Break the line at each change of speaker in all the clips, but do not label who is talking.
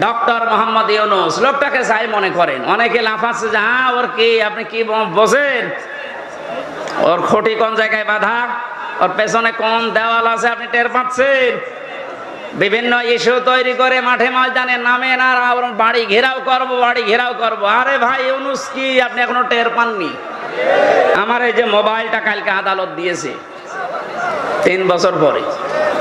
Doctor Mohammad Yunus, লোকটাকে চাই মনে করেন। অনেকে লাফাচ্ছে যে হ্যাঁ ওর কি, আপনি কি ব- বোঝেন ওর খুঁটি কোন জায়গায় বাধা? ওর পেছনে কোন দেওয়াল আছে আপনি টের পাচ্ছেন? বিভিন্ন ইস্যু তৈরি করে মাঠে ময়দানে আর আবার বাড়ি ঘেরাও করব, বাড়ি ঘেরাও করব। আরে ভাই, ইউনুস কি? আপনি এখনও টের পাননি? আমার এই যে মোবাইলটা কালকে আদালত দিয়েছে, তিন বছর পরে।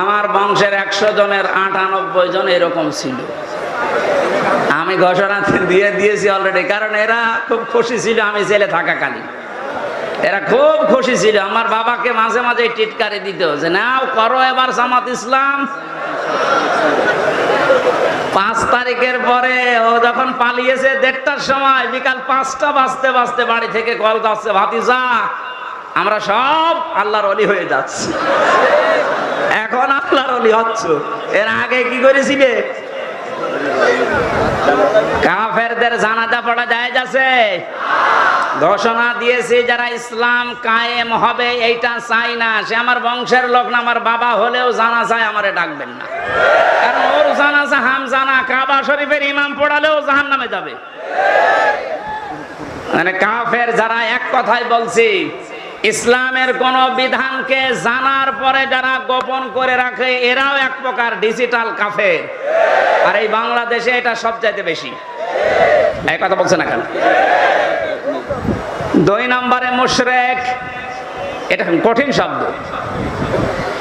আমার বংশের একশো জনের আটানব্বই জন এরকম ছিল। আমি ঘোষণা দিয়ে দিয়েছি অলরেডি কারণ এরা খুব খুশি ছিল আমি জেলে থাকাকালীন। এরা খুব খুশি ছিল। আমার বাবাকে মাঝে মাঝে টিটকারি দিত যে, নাও, করো এবার জামাত ইসলাম। পাঁচ তারিখের পরে ও যখন পালিয়েছে দেড়টার সময়, বিকাল পাঁচটা বাজতে বাজতে বাড়ি থেকে কল যাচ্ছে ভাতিজা, আমরা সব আল্লাহর অলি হয়ে যাচ্ছি। এখন আল্লাহর অলি হচ্ছ। এর আগে কি করেছিলে? কাফেরদের জানাজা পড়া যায় যাচ্ছে ঘোষণা দিয়েছে যারা ইসলাম কায়েম হবে, এইটা চাই না। সে আমার বংশের লোক না, আমার বাবা হলেও জানা চায়, আমারে ডাকবেন না। কারণ ওর জানাজা হাম জানা কাবা শরীফের ইমাম পড়ালেও জাহান নামে যাবে। মানে কাফের যারা এক কথাই বলছি ইসলামের কোন বিধানকে জানার পরে যারা গোপন করে রাখে, এরাও এক প্রকার ডিজিটাল কাফের। আর এই বাংলাদেশে এটা সবচাইতে বেশি। এই কথা বলছে না কেন? দুই নম্বরে মুশরেক, এটা কঠিন শব্দ।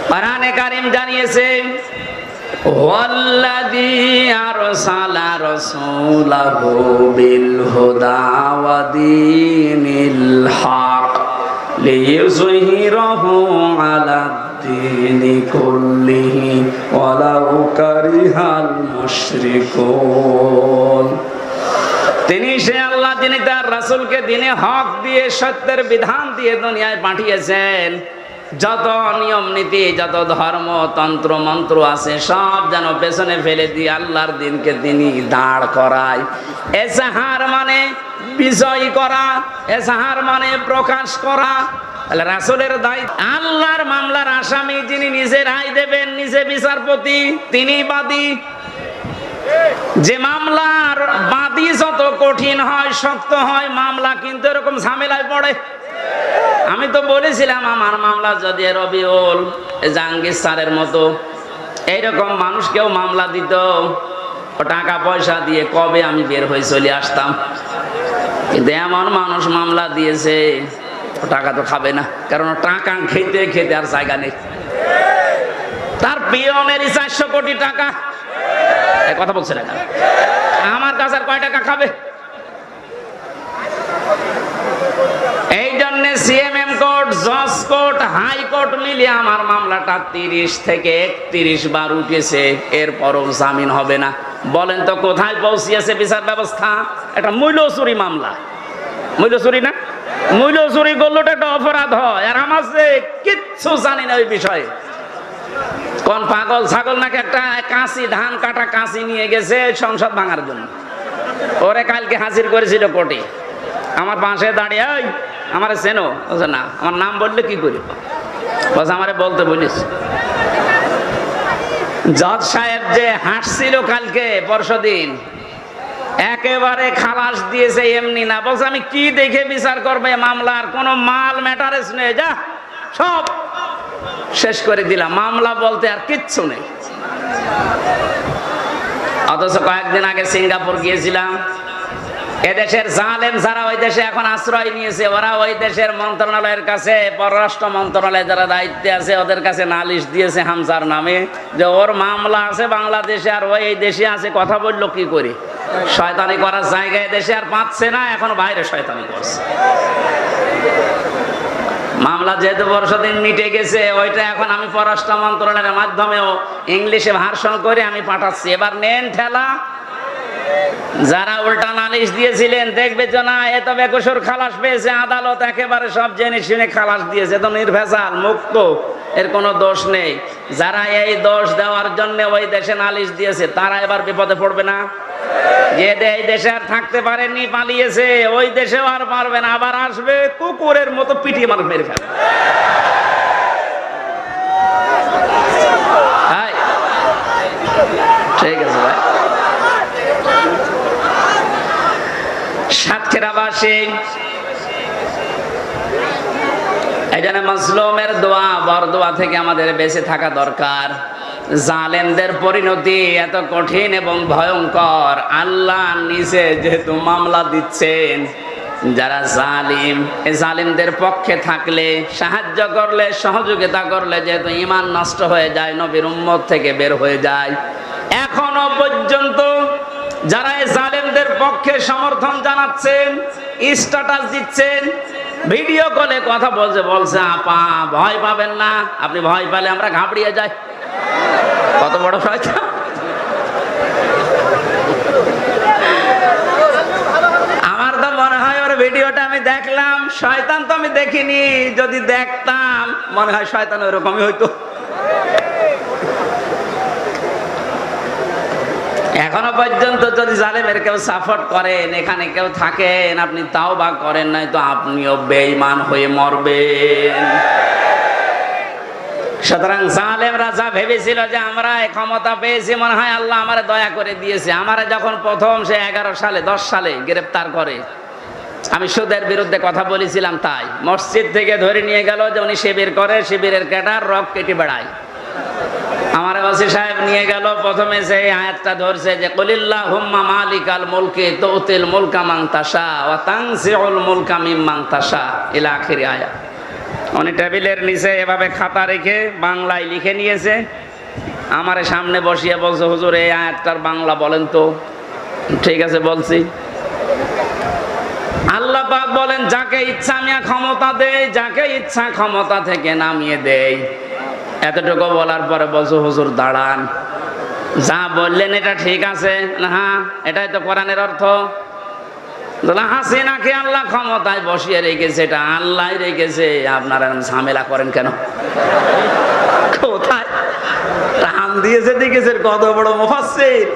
কোরআনে কারিম জানিয়েছে বিল হুদা ওয়া তিনি সে আল্লাহ যিনি তার রাসূলকে দিনে হক দিয়ে, সত্যের বিধান দিয়ে দুনিয়ায় পাঠিয়েছেন। যত নিয়ম নীতি, যত ধর্ম, তন্ত্র, মন্ত্র আছে, সব যেন পেছনে ফেলে দিয়ে আল্লাহর দিনকে তিনি দাঁড় করায়। এসাহার মানে বিজয় করা এসাহার মানে প্রকাশ করা। তাহলে রাসূলের দায়িত্ব, আল্লাহর মামলার আসামি যিনি নিজে রায় দেবেন, নিজে বিচারপতি, তিনি বাদী। যে মামলার বাদী যত কঠিন হয়, শক্ত হয়, মামলা কিন্তু এরকম ঝামেলায় পড়ে। আমি তো বলেছিলাম, আমার মামলা যদি রবিউল জাহাঙ্গীর স্যারের মতো, এইরকম মানুষকেও মামলা দিত। টাকা পয়সা দিয়ে কবে আমি বের হয়ে চলে আসতাম? কিন্তু এমন মানুষ মামলা দিয়েছে। টাকা তো খাবে না, কারণ টাকা খেতে খেতে আর জায়গা নেই। তার পিয়নেরই চারশো কোটি টাকা। কথা বলছে না আমার কাছে আর কয় টাকা খাবে? এই জন্য সিএমএম কোর্ট, জজ কোর্ট হাইকোর্ট মিলিয়ে আমার মামলাটা তিরিশ থেকে একত্রিশ বার উঠেছে। এরপরও জামিন হবে না। বলেন তো, কোথায় পৌঁছিয়েছে বিচার ব্যবস্থা? একটা মূল্য চুরি মামলা। মূল্য চুরি না? মূল্য চুরি করলে তো একটা অপরাধ হয়। আর আমার যে কিচ্ছু জানি না ওই বিষয়ে। কোন পাগল ছাগল নাকি একটা কাঁচি, ধান কাটা কাঁচি নিয়ে গেছে সংসদ ভাঙার জন্য। ওরে কালকে হাজির করেছিল কোর্টে। আমার পাশে দাঁড়িয়ে ওই আমার চেনো? না। আমার নাম বললে কি করি? বলছে, আমারে বলতে বলিস। জজ সাহেব যে হাসছিল কালকে পরশুদিন একেবারে খালাস দিয়েছে এমনি না। বলছে, আমি কি দেখে বিচার করবে মামলার? কোনো মাল ম্যাটারেস নেই। যা, সব শেষ করে দিলাম। মামলা বলতে আর কিচ্ছু নেই। অথচ কয়েকদিন আগে সিঙ্গাপুর গিয়েছিলাম। এদেশের জালেম যারা ওই দেশে এখন আশ্রয় নিয়েছে, ওরা ওই দেশের মন্ত্রণালয়ের কাছে, পররাষ্ট্র মন্ত্রণালয়ে যারা দায়িত্বে আছে, ওদের কাছে নালিশ দিয়েছে হামজার নামে যে ওর মামলা আছে বাংলাদেশে আর ওই এই দেশে আছে, কথা বলল কি করে? শয়তানি করার জায়গায় দেশে আর পাচ্ছে না, এখন বাইরে শয়তানি করছে। মামলা যেহেতু বর্ষদিন মিটে গেছে, ওইটা এখন আমি পররাষ্ট্র মন্ত্রণালয়ের মাধ্যমেও ইংলিশে ভার্সন করে আমি পাঠাচ্ছি। এবার নেন ঠেলা যারা উল্টা নালিশ দিয়েছিলেন, দেখবে যে না এত বেকসুর খালাস পেয়েছে, আদালত একেবারে সব জেনে শুনে খালাস দিয়েছে তো নির্ভেজাল, মুক্ত, এর কোনো দোষ নেই। যারা এই দোষ দেওয়ার জন্য ওই দেশে নালিশ দিয়েছে, তারা এবার বিপদে পড়বে না। যে এই দেশে আর থাকতে পারেনি, পালিয়েছে, ওই দেশেও আর পারবে না, আবার আসবে, কুকুরের মতো পিটিয়ে মানুষ মেরে ফেলবে। ঠিক আছে, ভাই। এই জন্য মজলুমের দোয়া থেকে আমাদের বেঁচে থাকা দরকার। পরিণতি এত কঠিন এবং ভয়ঙ্কর। আল্লাহ নিজে যেহেতু মামলা দিচ্ছেন, যারা জালিম এই জালিমদের পক্ষে থাকলে, সাহায্য করলে, সহযোগিতা করলে যেহেতু ইমান নষ্ট হয়ে যায়, নবীর উম্মত থেকে বের হয়ে যায়। এখনও পর্যন্ত যারা এই জালেমদের পক্ষে সমর্থন জানাচ্ছেন স্ট্যাটাস দিচ্ছেন ভিডিও কলে কথা বলছে বলছে, আপা, ভয় পাবেন না, আপনি ভয় পেলে আমরা ঘাবড়িয়ে যাই। কত বড় শয়তান। আমার তো মনে হয় ওর ভিডিওটা আমি দেখলাম, শয়তান তো আমি দেখিনি, যদি দেখতাম, মনে হয় শয়তান ওরকমই হইতো। এখনও পর্যন্ত যদি জালেমের কেউ সাপোর্ট করেন, এখানে কেউ থাকেন, আপনি তাও বা করেন নাই তো আপনিও বেঈমান হয়ে মরবেন। সুতরাং জালেম রাজা ভেবেছিল যে আমরা ক্ষমতা পেয়েছি, মনে হয় আল্লাহ আমার দয়া করে দিয়েছে। আমারে যখন প্রথম সে এগারো সালে, দশ সালে গ্রেপ্তার করে, আমি সুদের বিরুদ্ধে কথা বলেছিলাম তাই। মসজিদ থেকে ধরে নিয়ে গেল যে উনি শিবির করে, শিবিরের ক্যাটার রক কেটে বেড়ায়। আমার ওসি সাহেব নিয়ে গেল, প্রথমে সেই আয়াতটা ধরছে যে কলিল্লাহ হুম্মা মালিক আল মুলকে তৌতিল মুলকা মাং তাসা ও তাংসিউল মুলকা মিম্মাং তাসা ইলা আখিরি আয়া উনি টেবিলের নিচে এভাবে খাতা রেখে বাংলায় লিখে নিয়েছে। আমার সামনে বসিয়ে বলছে, হুজুর, এই আয়াতটার বাংলা বলেন তো। ঠিক আছে, বলছি। আল্লাহ পাক বলেন, যাকে ইচ্ছা আমি ক্ষমতা দেই, যাকে ইচ্ছা ক্ষমতা থেকে নামিয়ে দেই। এতটুকু বলার পরে বলছো, হুজুর, দাঁড়ান। যা বললেন, এটা ঠিক আছে। হ্যাঁ এটাই তো কোরআনের অর্থ। হাসিনাকে আল্লাহ ক্ষমতায় বসিয়ে রেখেছে? এটা আল্লাহ রেখেছে। আপনারা ঝামেলা করেন কেন? কোথায়? টান দিয়েছে দেখেছেন কত বড় মুফাসসির।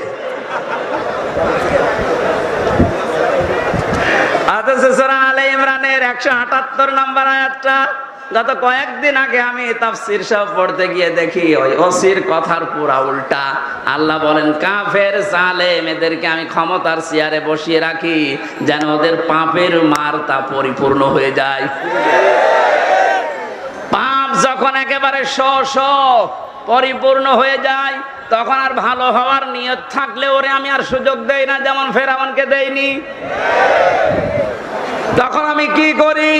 অথচ সূরা আলে ইমরানের একশো আটাত্তর নম্বর আয়াতটা। গত কয়েকদিন আগে আমি তাফসির সব পড়তে গিয়ে দেখি ওই ওসির কথার পুরা উল্টা। আল্লাহ বলেন, কাফের, জালেম, এদেরকে আমি ক্ষমতার চেয়ারে বসিয়ে রাখি যেন ওদের পাপের মার তা পরিপূর্ণ হয়ে যায়। পাপ যখন একেবারে শ পরিপূর্ণ হয়ে যায়, তখন আর ভালো হওয়ার নিয়ত থাকলে ওরে আমি আর সুযোগ দেই না, যেমন ফেরাউনকে দেইনি। তখন আমি কি করি?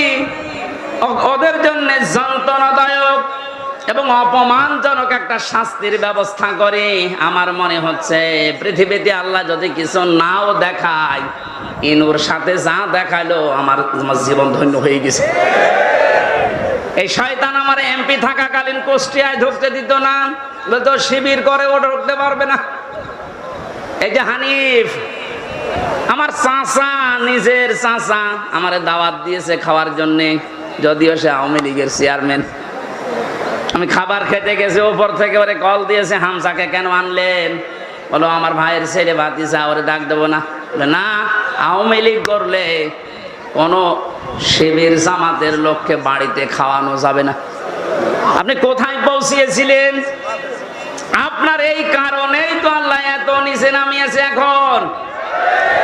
ওদের জন্য যন্ত্রণাদায়ক এবং অপমানজনক একটা শাস্তির ব্যবস্থা করে। আমার মনে হচ্ছে পৃথিবীতে আল্লাহ যদি কিছু নাও দেখায়, ইনুর সাথে যা দেখাল আমার জীবন ধন্য হয়ে গেছে। এই শয়তান আমার এমপি থাকাকালীন কুষ্টিয়ায় ঢুকতে দিত না। বলতো, শিবির করে ও ঢুকতে পারবে না। এই যে হানিফ, আমার চাচা, নিজের চাচা, আমার দাওয়াত দিয়েছে খাওয়ার জন্য। যদিও সে আওয়ামী লীগের চেয়ারম্যান। আমি খাবার খেতে গেছি, ওপর থেকে ওরে কল দিয়েছে হামসাকে কেন আনলেন? বলো, আমার ভাইয়ের ছেলে ভাতিসা ওরে ডাক দেবো না। না, আওয়ামী লীগ করলে কোনো শিবির জামাতের লোককে বাড়িতে খাওয়ানো যাবে না। আপনি কোথায় পৌঁছিয়েছিলেন? আপনার এই কারণেই তো আল্লাহ এত নিচে নামিয়েছে এখন।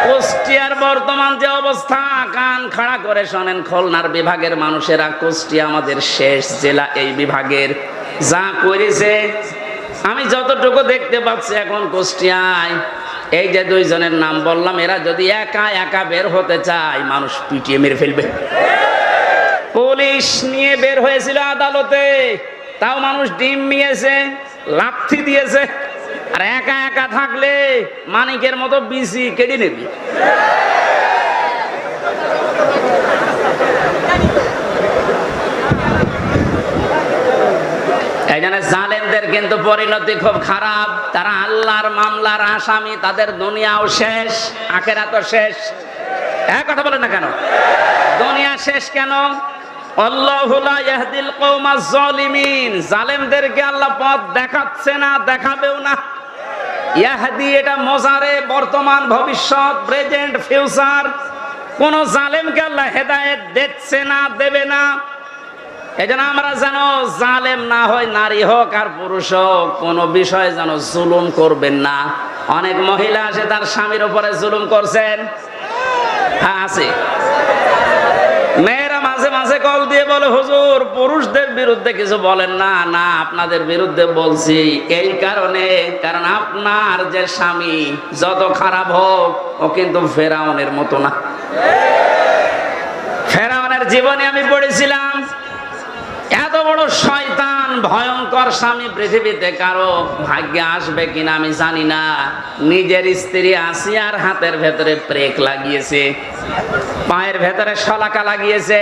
কুষ্টিয়ার বর্তমান যে অবস্থা, কান খাড়া করে শোনেন, খুলনার বিভাগের মানুষেরা, কুষ্টিয়া আমাদের শেষ জেলা এই বিভাগের। যা করেছে, আমি যতটুকু দেখতে পাচ্ছি এখন কুষ্টিয়ায়, এই যে দুইজনের নাম বললাম, এরা যদি একা একা বের হতে চায়, মানুষ পিটিয়ে মেরে ফেলবে। পুলিশ নিয়ে বের হয়েছিল আদালতে, তাও মানুষ ডিম নিয়েছে, লাথি দিয়েছে। আর একা একা থাকলে মানিকের মতো বিসি কেড়ে নেবি। এই জালেমদের কিন্তু পরিণতি খুব খারাপ। তারা আল্লাহর মামলার আসামি, তাদের দুনিয়াও শেষ আখেরা তো শেষ। এক কথা বলেন না কেন? দুনিয়া শেষ কেন? জালেমদেরকে আল্লাহ পথ দেখাচ্ছে না, দেখাবেও না। ইয়াহদি, এটা মজারে বর্তমান ভবিষ্যৎ প্রেজেন্ট ফিউচার কোন জালেমকে আল্লাহ হেদায়েত দিচ্ছে না, দেবে না। এজন্য আমরা যেন জালেম না হয় নারী হোক আর পুরুষ হোক, কোনো বিষয়ে যেন জুলুম করবেন না। অনেক মহিলা আছে, তার স্বামীর উপরে জুলুম করছেন। হ্যাঁ আছে। মাঝে মাঝে কল দিয়ে বলে, হুজুর, পুরুষদের বিরুদ্ধে কিছু বলেন না। না, আপনাদের বিরুদ্ধে বলছি। এই কারণে, কারণ আপনার যে স্বামী যত খারাপ হোক, ও কিন্তু ফেরাউনের মতো না। ফেরাউনের জীবনে আমি পড়েছিলাম। এত বড় শয়তান, ভয়ঙ্কর স্বামী পৃথিবীতে কারও ভাগ্যে আসবে কিনা আমি জানি না। নিজের স্ত্রী আসিয়ার হাতের ভেতরে প্রেক লাগিয়েছে, পায়ের ভেতরে শলাকা লাগিয়েছে।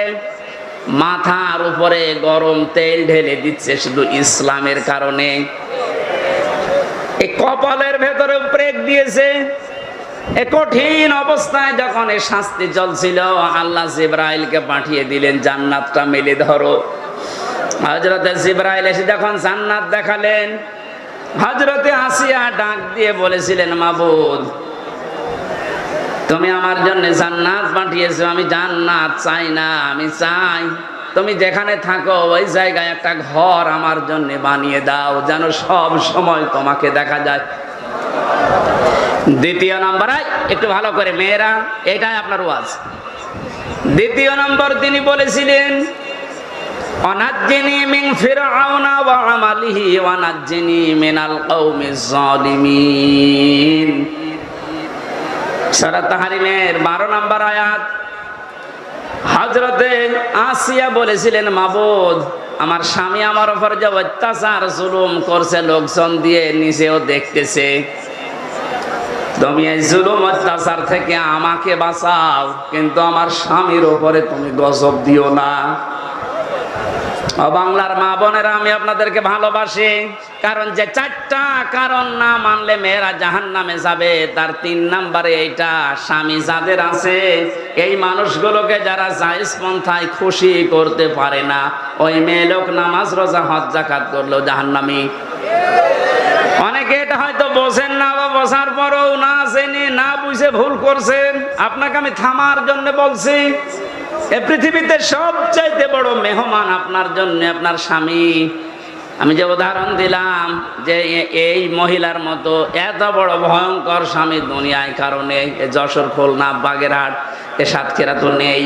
মাথার উপরে গরম তেল ঢেলে দিচ্ছে শুধু ইসলামের কারণে। কপালের ভেতরে প্রেক দিয়েছে। কঠিন অবস্থায় যখন এ শাস্তি চলছিল, আল্লাহ জিব্রাইলকে পাঠিয়ে দিলেন, জান্নাতটা মেলে ধরো। হজরতে জিব্রাইল এসে যখন জান্নাত দেখালেন হজরতে আসিয়া ডাক দিয়ে বলেছিলেন, মাবুদ তুমি আমার জন্য জান্নাত পাঠিয়েছো, আমি জান্নাত চাই না, আমি চাই। তুমি যেখানে থাকো, ওই জায়গায় একটা ঘর আমার জন্য বানিয়ে দাও, যেন সব সময় তোমাকে দেখা যায়। দ্বিতীয় নম্বর একটু ভালো করে, মেয়েরা, এটাই আপনার ওয়াজ। দ্বিতীয় নম্বর, তিনি বলেছিলেন, অনাজ্জিনি মিন মিনাল কওমিজ সূরা 12 নম্বর আয়াত। হযরতে আসিয়া বলেছিলেন, মাবুদ, আমার স্বামী আমার ওপর যে অত্যাচার, জুলুম করছে, লোকজন দিয়ে নিজেও দেখতেছে। তুমি এই জুলুম অত্যাচার থেকে আমাকে বাঁচাও, কিন্তু আমার স্বামীর ওপরে তুমি গজব দিও না। বাংলার মা বোনেরা, আমি আপনাদেরকে ভালোবাসি, কারণ যে চারটা কারণ না মানলে মেয়েরা জাহান নামে যাবে, তার তিন নাম্বারে এইটা, স্বামী যাদের আছে, এই মানুষগুলোকে যারা জায়েজ পন্থায় খুশি করতে পারে না, ওই মেয়ে লোক নামাজ, রোজা, হজ জাকাত করল জাহান্নামি। অনেকে এটা হয়তো বোঝেন না, বা বোঝার পরেও না জেনে, না বুঝে ভুল করছেন। আপনাকে আমি থামার জন্য বলছি এ পৃথিবীতে সবচাইতে বড় মেহমান আপনার জন্য আপনার স্বামী। আমি যে উদাহরণ দিলাম যে এই মহিলার মতো এত বড় ভয়ঙ্কর স্বামী দুনিয়ায়, কারণে যশোর খুলনা, বাগেরহাট, এ সাতক্ষীরা তো নেই।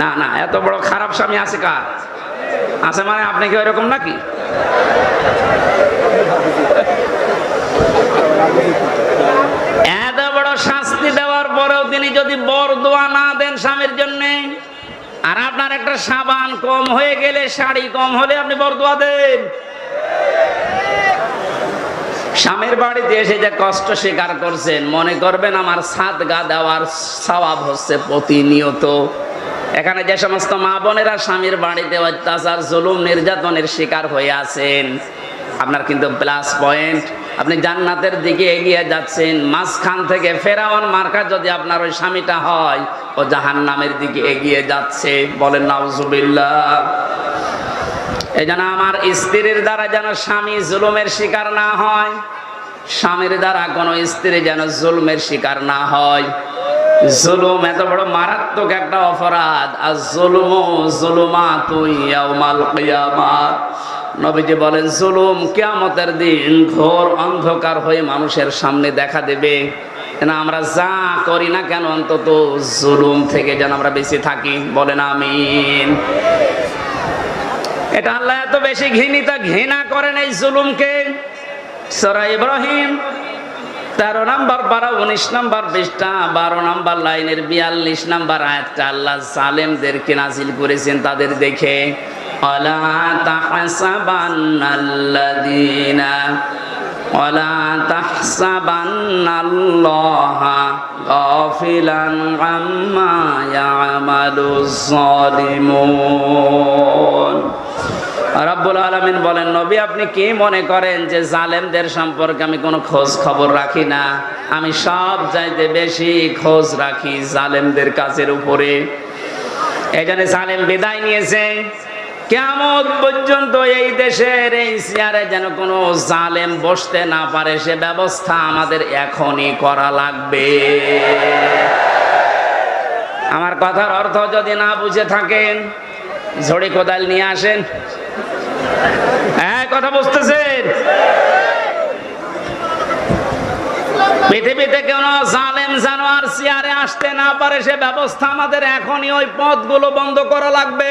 না না, এত বড় খারাপ স্বামী আছে কার? আছে মানে আপনি কি ওইরকম নাকি এত বড় শাস্তি দেওয়ার পরেও তিনি যদি বর দোয়া না দেন স্বামীর জন্য, আর আপনার একটা সাবান কম হয়ে গেলে, শাড়ি কম হলে আপনি বর দোয়া দেন। স্বামীর বাড়িতে এসে যে কষ্ট স্বীকার করছেন, মনে করবেন আমার সাত গা দেওয়ার সওয়াব হচ্ছে প্রতিনিয়ত। এখানে যে সমস্ত মা বোনেরা স্বামীর বাড়িতে অত্যাচার, জুলুম, নির্যাতনের শিকার হয়ে আছেন, আপনার কিন্তু প্লাস পয়েন্ট আপনি জান্নাতের দিকে এগিয়ে যাচ্ছেন, মাঝখান থেকে ফেরাওয়ান মার্কা যদি আপনার ওই স্বামীটা হয়, ও জাহান নামের দিকে এগিয়ে যাচ্ছে। বলেন এই যেন আমার স্ত্রীর দ্বারা যেন স্বামী জুলুমের শিকার না হয়, স্বামীর দ্বারা কোনো স্ত্রী যেন জুলুমের শিকার না হয়। জুলুম এত বড় মারাত্মক একটা অপরাধ। আর জুলুম জুলুমা তুই ইয়াউমাল নবীজি বলেন, জুলুম কেয়ামতের দিন ঘোর অন্ধকার হয়ে মানুষের সামনে দেখা দেবে। না আমরা যা করি না কেন অন্তত জুলুম থেকে যেন আমরা বেঁচে থাকি? বলেন, আমিন। এটা আল্লাহ এত বেশি ঘৃণিত, ঘৃণা করেন এই জুলুমকে। সরা ইব্রাহিম, তেরো নাম্বার, বারো, উনিশ নাম্বার বিশটা বারো নাম্বার লাইনের বিয়াল্লিশ নাম্বার আয়াতটা আল্লাহ সালেমদেরকে নাজিল করেছেন, তাদের দেখে। অলা তাহসাবান্নাল্লাযীনা ولا تحسبن الله غافلا عما يعمل الظالمون রাব্বুল আলামিন বলেন নবী আপনি কি মনে করেন যে জালেমদের সম্পর্কে আমি কোনো খোঁজ খবর রাখি না আমি সব চাইতে বেশি খোঁজ রাখি জালেমদের কাছের উপরে এই জন্য জালেম বিদায় নিয়েছে কেমন পর্যন্ত এই দেশের এই চেয়ারে যেন কোনো জালেম বসতে না পারে, সে ব্যবস্থা আমাদের এখনই করা লাগবে। আমার কথার অর্থ যদি না বুঝে থাকেন, ঝড়ি কোদাল নিয়ে আসেন। হ্যাঁ কথা বুঝতেছেন? পৃথিবীতে কোনো জালেম জানোয়ার চেয়ারে আসতে না পারে, সে ব্যবস্থা আমাদের এখনই ওই পথগুলো বন্ধ করা লাগবে।